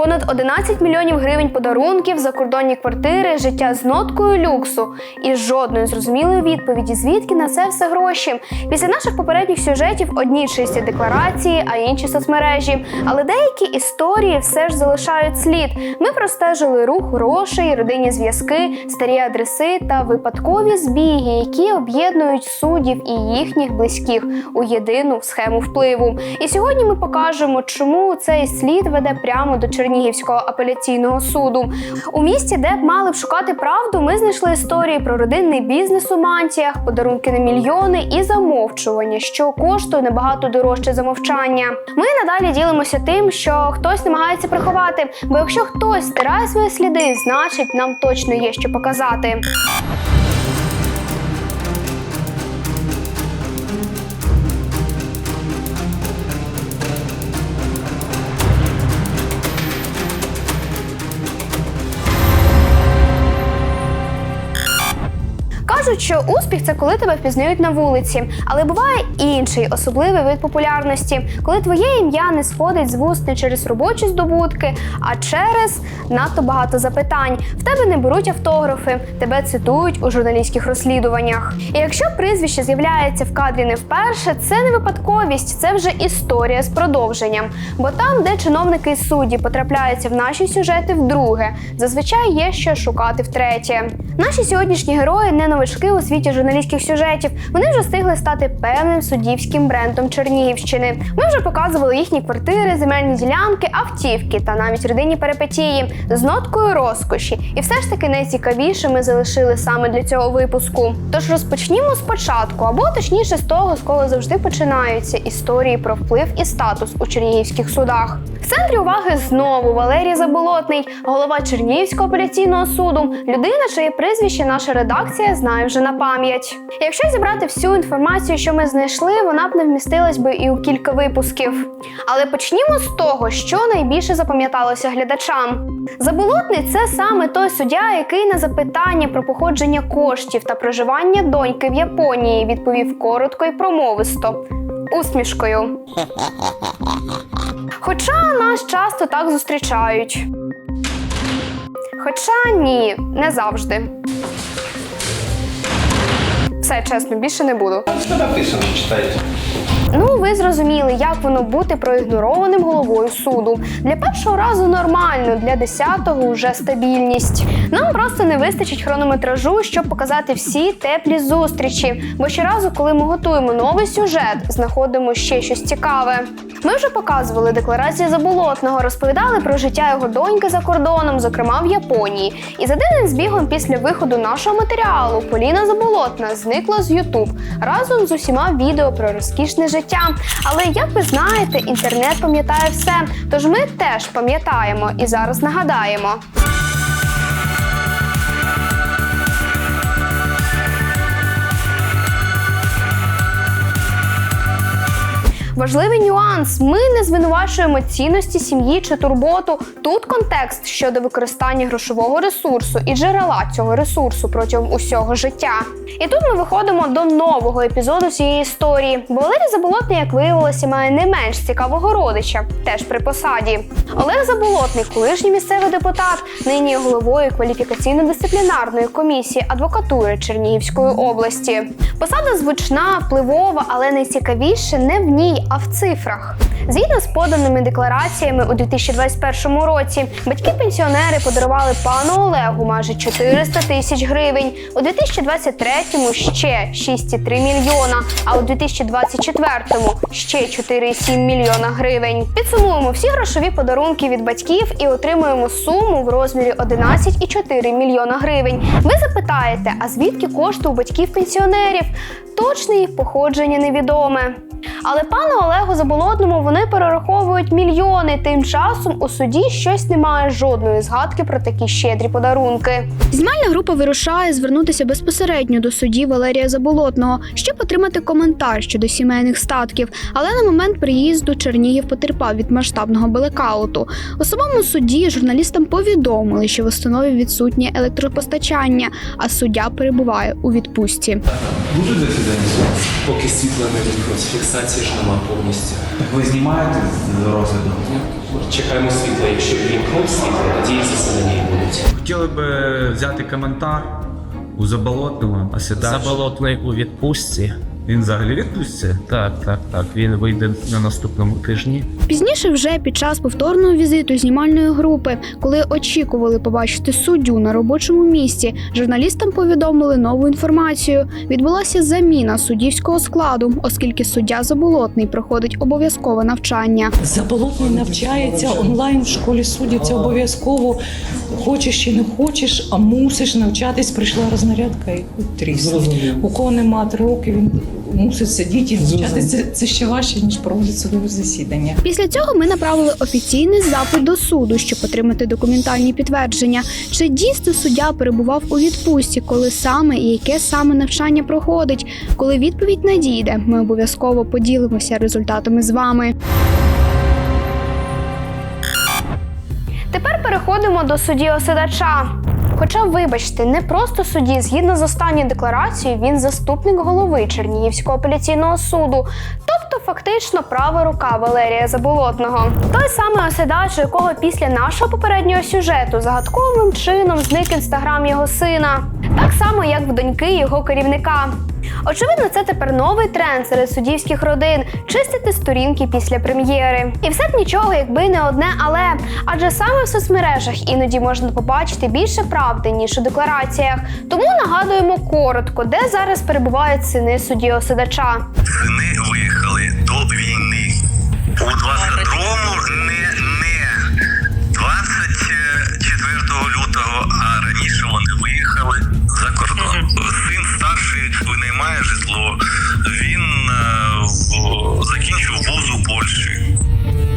Понад 11 мільйонів гривень подарунків, закордонні квартири, життя з ноткою люксу і жодної зрозумілої відповіді, звідки на це все гроші. Після наших попередніх сюжетів одні чисті декларації, а інші соцмережі. Але деякі історії все ж залишають слід. Ми простежили рух грошей, родинні зв'язки, старі адреси та випадкові збіги, які об'єднують суддів і їхніх близьких у єдину схему впливу. І сьогодні ми покажемо, чому цей слід веде прямо до Чернігівського апеляційного суду. У місті, де б мали б шукати правду, ми знайшли історії про родинний бізнес у мантіях, подарунки на мільйони і замовчування, що коштує набагато дорожче за мовчання. Ми надалі ділимося тим, що хтось намагається приховати, бо якщо хтось стирає свої сліди, значить нам точно є що показати. Кажуть, що успіх це коли тебе впізнають на вулиці, але буває інший особливий вид популярності, коли твоє ім'я не сходить з вуст не через робочі здобутки, а через надто багато запитань. В тебе не беруть автографи, тебе цитують у журналістських розслідуваннях. І якщо прізвище з'являється в кадрі не вперше, це не випадковість, це вже історія з продовженням. Бо там, де чиновники і судді потрапляються в наші сюжети вдруге, зазвичай є що шукати втретє. Наші сьогоднішні герої не новички у світі журналістських сюжетів. Вони вже встигли стати певним суддівським брендом Чернігівщини. Ми вже показували їхні квартири, земельні ділянки, автівки та навіть родинні перипетії з ноткою розкоші. І все ж таки найцікавіше ми залишили саме для цього випуску. Тож розпочнімо спочатку, або точніше з того, з кого завжди починаються історії про вплив і статус у чернігівських судах. В центрі уваги знову Валерій Заболотний, голова Чернігівського апеляційного суду, людина, чиє прізвище наша редакція знає вже на пам'ять. Якщо зібрати всю інформацію, що ми знайшли, вона б не вмістилась би і у кілька випусків. Але почнімо з того, що найбільше запам'яталося глядачам. Заболотний це саме той суддя, який на запитання про походження коштів та проживання доньки в Японії відповів коротко і промовисто. Усмішкою. Хоча нас часто так зустрічають. Хоча ні, не завжди. Все чесно, більше не буду. Що написано, читайте. Ну, ви зрозуміли, як воно бути проігнорованим головою суду. Для першого разу нормально, для десятого вже стабільність. Нам просто не вистачить хронометражу, щоб показати всі теплі зустрічі. Бо щоразу, коли ми готуємо новий сюжет, знаходимо ще щось цікаве. Ми вже показували декларації заболотного, розповідали про життя його доньки за кордоном, зокрема в Японії. І за дивним збігом після виходу нашого матеріалу Поліна Заболотна зникла з Ютуб разом з усіма відео про розкішне життя. Але як ви знаєте, інтернет пам'ятає все. Тож ми теж пам'ятаємо і зараз нагадаємо. Важливий нюанс: ми не звинувачуємо цінності сім'ї чи турботу. Тут контекст щодо використання грошового ресурсу і джерела цього ресурсу протягом усього життя. І тут ми виходимо до нового епізоду цієї історії. Бо Валерій Заболотний, як виявилося, має не менш цікавого родича, теж при посаді. Олег Заболотний, колишній місцевий депутат, нині головою кваліфікаційно-дисциплінарної комісії адвокатури Чернігівської області. Посада звучна, впливова, але найцікавіше не в ній, а в цифрах. Згідно з поданими деклараціями у 2021 році, батьки-пенсіонери подарували пану Олегу майже 400 тисяч гривень. У 2023-му ще 6,3 мільйона, а у 2024-му ще 4,7 мільйона гривень. Підсумуємо всі грошові подарунки від батьків і отримуємо суму в розмірі 11,4 мільйона гривень. Ви запитаєте, а звідки кошти у батьків-пенсіонерів? Точне їх походження невідоме. Але пану Олегу Заболотному вони перераховують мільйони. Тим часом у суді щось немає жодної згадки про такі щедрі подарунки. Знімальна група вирушає звернутися безпосередньо до судді Валерія Заболотного, щоб отримати коментар щодо сімейних статків. Але на момент приїзду Чернігів потерпав від масштабного блекауту. У самому суді журналістам повідомили, що в установі відсутнє електропостачання, а суддя перебуває у відпустці. Будуть засідання? Поки світла не вимкнуть, фіксації ж нема повністю. Так ви знімаєте з розгляду? Чекаємо світло. Якщо вімкнуть світло, тоді і засідання будуть. Хотіли б взяти коментар у Заболотного, а. Заболотний у відпустці. Він взагалі відпуститься? Так, так, так. Він вийде на наступному тижні. Пізніше, вже під час повторного візиту знімальної групи, коли очікували побачити суддю на робочому місці, журналістам повідомили нову інформацію. Відбулася заміна суддівського складу, оскільки суддя Заболотний проходить обов'язкове навчання. Заболотний навчається онлайн в школі суддів. Це обов'язково. Хочеш чи не хочеш, а мусиш навчатись. Прийшла рознарядка і тріс. У кого нема три роки, він мусить сидіти і навчатися. Це, це ще важче, ніж проводити судове засідання. Після цього ми направили офіційний запит до суду, щоб отримати документальні підтвердження, чи дійсно суддя перебував у відпустці, коли саме і яке саме навчання проходить. Коли відповідь надійде, ми обов'язково поділимося результатами з вами. Тепер переходимо до судді оседача. Хоча, вибачте, не просто судді, згідно з останньою декларацією, він заступник голови Чернігівського апеляційного суду, тобто фактично права рука Валерія Заболотного. Той самий оседач, у якого після нашого попереднього сюжету загадковим чином зник інстаграм його сина, так само як в доньки його керівника. Очевидно, це тепер новий тренд серед суддівських родин чистити сторінки після прем'єри. І все б нічого, якби не одне, але адже саме в соцмережах іноді можна побачити більше правди ніж у деклараціях. Тому нагадуємо коротко, де зараз перебувають сини судді оседача. У 22-му не, не 24 лютого, а раніше вони виїхали за кордон. Син старший винаймає житло. Він е, закінчив вуз у Польщі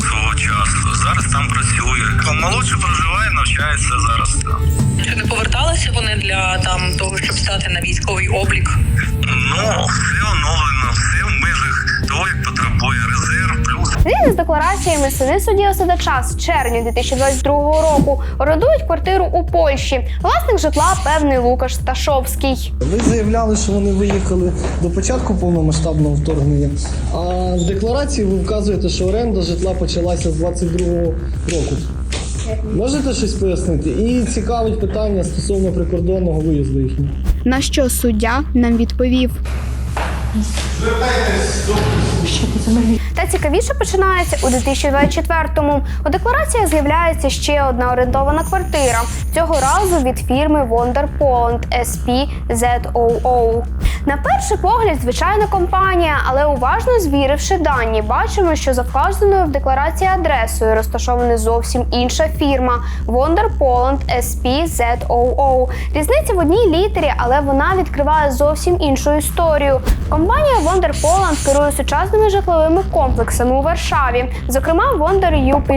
свого часу. Зараз там працює. А Молодший проживає, навчається зараз там. Чи не поверталися вони для там того, щоб стати на військовий облік? Ну, все оновлено, все в межах того, як потребує резерв, Згідно з деклараціями сини судді оседача з червня 2022 року орендують квартиру у Польщі. Власник житла певний Лукаш Сташовський. Ви заявляли, що вони виїхали до початку повномасштабного вторгнення. А в декларації ви вказуєте, що оренда житла почалася з 22-го року. Можете щось пояснити? І цікавить питання стосовно прикордонного виїзду їхнього. На що суддя нам відповів. Та цікавіше починається у 2024-му. У декларації з'являється ще одна орендована квартира. Цього разу від фірми Wonder Poland SP ZOO. На перший погляд, звичайна компанія, але уважно звіривши дані, бачимо, що за вказаною в декларації адресою розташована зовсім інша фірма Wonder Poland SP ZOO. Різниця в одній літері, але вона відкриває зовсім іншу історію. Компанія Wonder Poland керує сучасними житловими комплексами у Варшаві, зокрема Wonder Юп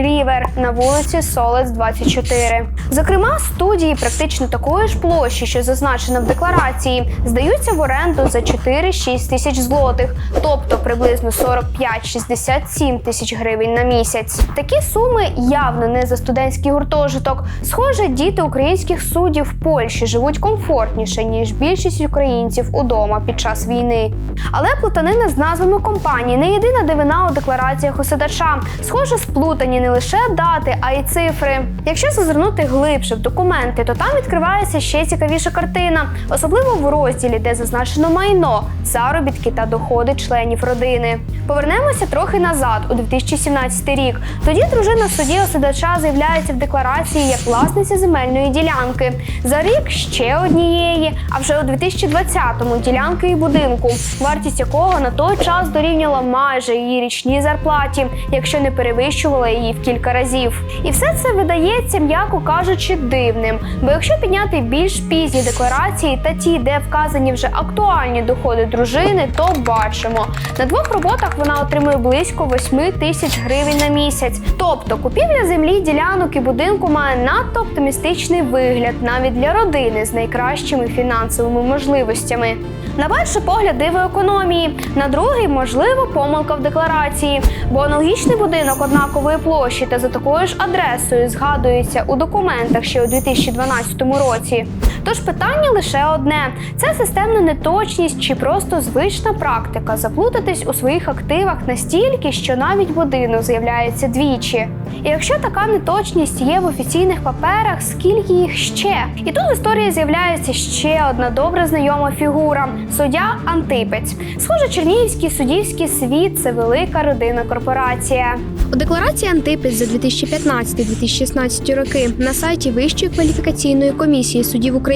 на вулиці Солец 24. Зокрема, студії практично такої ж площі, що зазначено в декларації, здаються в оренду за 4-6 тисяч злотих, тобто приблизно 45-67 тисяч гривень на місяць. Такі суми явно не за студентський гуртожиток. Схоже, діти українських суддів в Польщі живуть комфортніше ніж більшість українців удома під час війни. Але плутанина з назвами компанії не єдина дивина у деклараціях оседача. Схоже, сплутані не лише дати, а й цифри. Якщо зазирнути глибше в документи, то там відкривається ще цікавіша картина, особливо в розділі, де зазначено майно, заробітки та доходи членів родини. Повернемося трохи назад, у 2017 рік. Тоді дружина судді оседача з'являється в декларації як власниця земельної ділянки. За рік ще однієї, а вже у 2020-му ділянки і будинку, вартість якого на той час дорівнювала майже її річній зарплаті, якщо не перевищувала її в кілька разів. І все це видається, м'яко кажучи, дивним. Бо якщо підняти більш пізні декларації та ті, де вказані вже актуальні доходи дружини, то бачимо на двох роботах вона отримує близько 8 тисяч гривень на місяць. Тобто купівля землі, ділянок і будинку має надто оптимістичний вигляд навіть для родини з найкращими фінансовими можливостями. На перший погляд диво економії, на другий можливо помилка в декларації, бо аналогічний будинок однакової площі та за такою ж адресою згадується у документах ще у 2012 році. Тож питання лише одне: це системна неточність чи просто звична практика заплутатись у своїх активах настільки, що навіть будинок з'являється двічі. І якщо така неточність є в офіційних паперах, скільки їх ще? І тут в історії з'являється ще одна добре знайома фігура суддя Антипець. Схоже, Чернігівський суддівський світ це велика родинна корпорація. У декларації Антипець за 2015-2016 роки на сайті Вищої кваліфікаційної комісії суддів України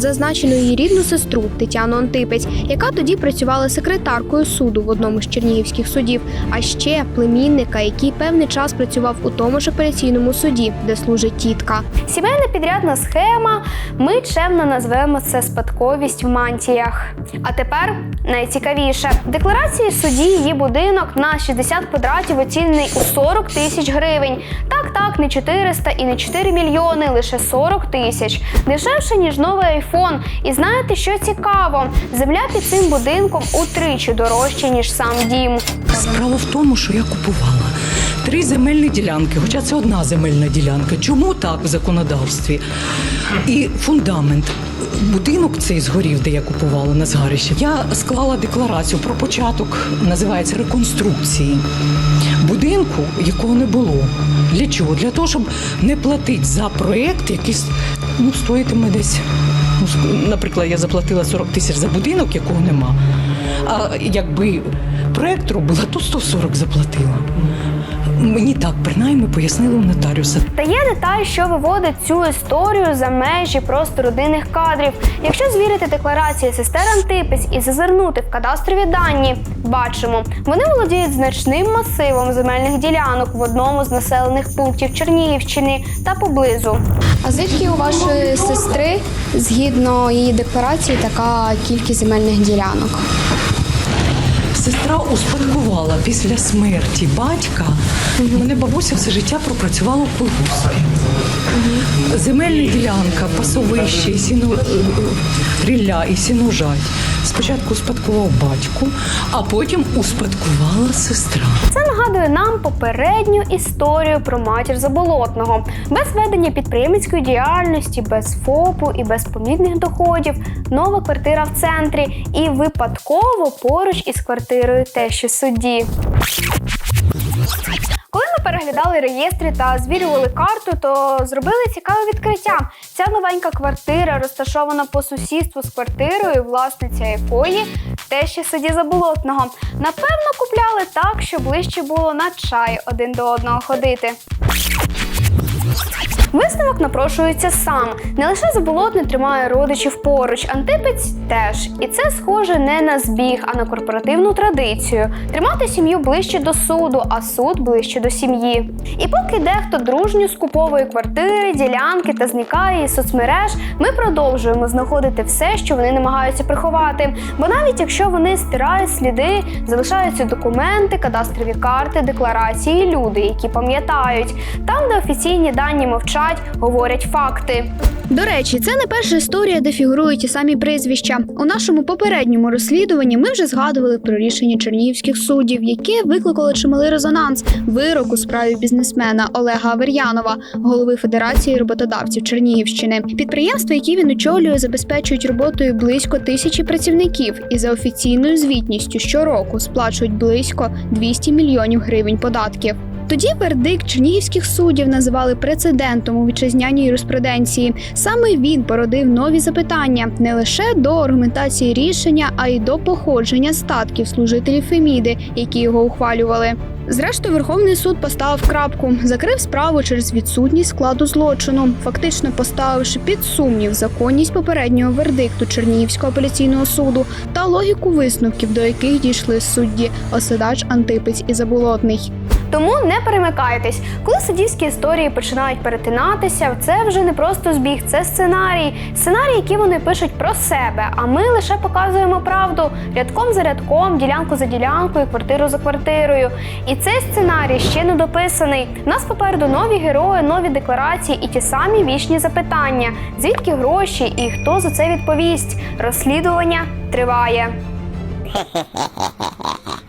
зазначено її рідну сестру Тетяну Антипець, яка тоді працювала секретаркою суду в одному з чернігівських судів, а ще племінника, який певний час працював у тому ж апеляційному суді, де служить тітка. Сімейна підрядна схема. Ми чемно назвемо це спадковість в мантіях. А тепер найцікавіше. В декларації судді її будинок на 60 квадратів оцінений у 40 тисяч гривень. Так, так, не 400 і не 4 мільйони, лише 40 тисяч. Дешевше, ніж новий айфон. І знаєте, що цікаво? Земля під цим будинком утричі дорожча, ніж сам дім. Справа в тому, що я купувала три земельні ділянки, хоча це одна земельна ділянка. Чому так в законодавстві? І фундамент. Будинок цей згорів, де я купувала на згарищі. Я склала декларацію про початок, називається реконструкції будинку, якого не було. Для чого? Для того, щоб не платити за проєкт, який ну, стоїтиме десь. Ну, наприклад, я заплатила 40 тисяч за будинок, якого нема. А якби проєкт робила, то 140 заплатила. Мені так принаймні пояснили у нотаріуса. Та є деталь, що виводить цю історію за межі просто родинних кадрів. Якщо звірити декларації сестер Антипець і зазирнути в кадастрові дані, бачимо, вони володіють значним масивом земельних ділянок в одному з населених пунктів Чернігівщини та поблизу. А звідки у вашої сестри, згідно її декларації, така кількість земельних ділянок? Сестра успадкувала після смерті батька. Мене бабуся все життя пропрацювала в колгоспі. Земельна ділянка, пасовище, сіно, е, е, рілля і сіножать. Спочатку успадкував батько, а потім успадкувала сестра. Це нагадує нам попередню історію про матір Заболотного. Без ведення підприємницької діяльності, без ФОПу і без помітних доходів, нова квартира в центрі і випадково поруч із квартирою тещі судді. Коли переглядали реєстри та звірювали карту, то зробили цікаве відкриття. Ця новенька квартира розташована по сусідству з квартирою власниця якої тещі сиді Заболотного. Напевно, купляли так, щоб ближче було на чай один до одного ходити. Висновок напрошується сам. Не лише заболотний тримає родичів поруч, антипець теж. І це схоже не на збіг, а на корпоративну традицію тримати сім'ю ближче до суду, а суд ближче до сім'ї. І поки дехто дружньо скуповує квартири, ділянки та зникає із соцмереж, ми продовжуємо знаходити все, що вони намагаються приховати. Бо навіть якщо вони стирають сліди, залишаються документи, кадастрові карти, декларації, люди, які пам'ятають. Там, де офіційні дані мовчать, говорять факти. До речі, це не перша історія, де фігурують ті самі прізвища. У нашому попередньому розслідуванні ми вже згадували про рішення чернігівських суддів, яке викликало чималий резонанс вирок у справі бізнесмена Олега Авер'янова, голови Федерації роботодавців Чернігівщини. Підприємства, які він очолює, забезпечують роботою близько тисячі працівників і за офіційною звітністю щороку сплачують близько 200 мільйонів гривень податків. Тоді вердикт чернігівських суддів називали прецедентом у вітчизняній юриспруденції. Саме він породив нові запитання не лише до аргументації рішення, а й до походження статків служителів Феміди, які його ухвалювали. Зрештою, Верховний суд поставив крапку, закрив справу через відсутність складу злочину, фактично поставивши під сумнів законність попереднього вердикту Чернігівського апеляційного суду та логіку висновків, до яких дійшли судді Оседач, Антипець і Заболотний. Тому не перемикайтесь. Коли суддівські історії починають перетинатися, це вже не просто збіг, це сценарій. Сценарій, які вони пишуть про себе. А ми лише показуємо правду рядком за рядком, ділянку за ділянкою, квартиру за квартирою. І цей сценарій ще не дописаний. У нас попереду нові герої, нові декларації і ті самі вічні запитання: звідки гроші і хто за це відповість? Розслідування триває.